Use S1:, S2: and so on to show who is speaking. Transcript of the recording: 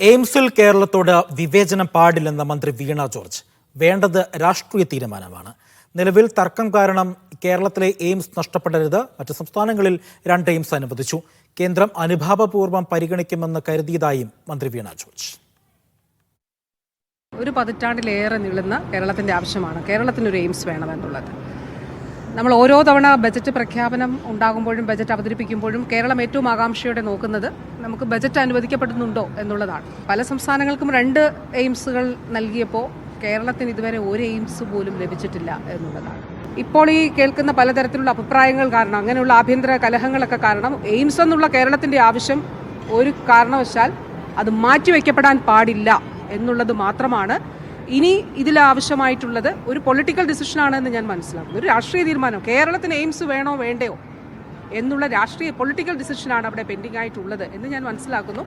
S1: എയിംസിൽ കേരളത്തോട് വിവേചനം പാടില്ലെന്ന മന്ത്രി വീണ ജോർജ്. വേണ്ടത് രാഷ്ട്രീയ തീരുമാനമാണ്. നിലവിൽ തർക്കം കാരണം കേരളത്തിലെ എയിംസ് നഷ്ടപ്പെടരുത്. മറ്റ് സംസ്ഥാനങ്ങളിൽ രണ്ട് എയിംസ് അനുവദിച്ചു. കേന്ദ്രം അനുഭാവപൂർവം പരിഗണിക്കുമെന്ന് കരുതിയതായും മന്ത്രി വീണ ജോർജ്.
S2: ഒരു പതിറ്റാണ്ടിലേറെ നീളുന്ന കേരളത്തിന്റെ ആവശ്യമാണ്. കേരളത്തിന് ഒരു എയിംസ് വേണമെന്നുള്ളത് നമ്മൾ ഓരോ തവണ ബജറ്റ് പ്രഖ്യാപനം ഉണ്ടാകുമ്പോഴും ബജറ്റ് അവതരിപ്പിക്കുമ്പോഴും കേരളം ഏറ്റവും ആകാംക്ഷയോടെ നോക്കുന്നത് നമുക്ക് ബജറ്റ് അനുവദിക്കപ്പെടുന്നുണ്ടോ എന്നുള്ളതാണ്. പല സംസ്ഥാനങ്ങൾക്കും രണ്ട് എയിംസുകൾ നൽകിയപ്പോൾ കേരളത്തിന് ഇതുവരെ ഒരു എയിംസ് പോലും ലഭിച്ചിട്ടില്ല എന്നുള്ളതാണ്. ഇപ്പോൾ ഈ കേൾക്കുന്ന പലതരത്തിലുള്ള അഭിപ്രായങ്ങൾ കാരണം അങ്ങനെയുള്ള ആഭ്യന്തര കലഹങ്ങളൊക്കെ കാരണം എയിംസ് എന്നുള്ള കേരളത്തിന്റെ ആവശ്യം ഒരു കാരണവശാൽ അത് മാറ്റിവെക്കപ്പെടാൻ പാടില്ല എന്നുള്ളത് മാത്രമാണ് ഇനി ഇതിൽ ആവശ്യമായിട്ടുള്ളത് ഒരു പൊളിറ്റിക്കൽ ഡിസിഷനാണെന്ന് ഞാൻ മനസ്സിലാക്കുന്നു. ഒരു രാഷ്ട്രീയ തീരുമാനം. കേരളത്തിന് എയിംസ് വേണോ വേണ്ടയോ എന്നുള്ള രാഷ്ട്രീയ പൊളിറ്റിക്കൽ ഡിസിഷനാണ് അവിടെ പെൻഡിംഗ് ആയിട്ടുള്ളത് എന്ന് ഞാൻ മനസ്സിലാക്കുന്നു.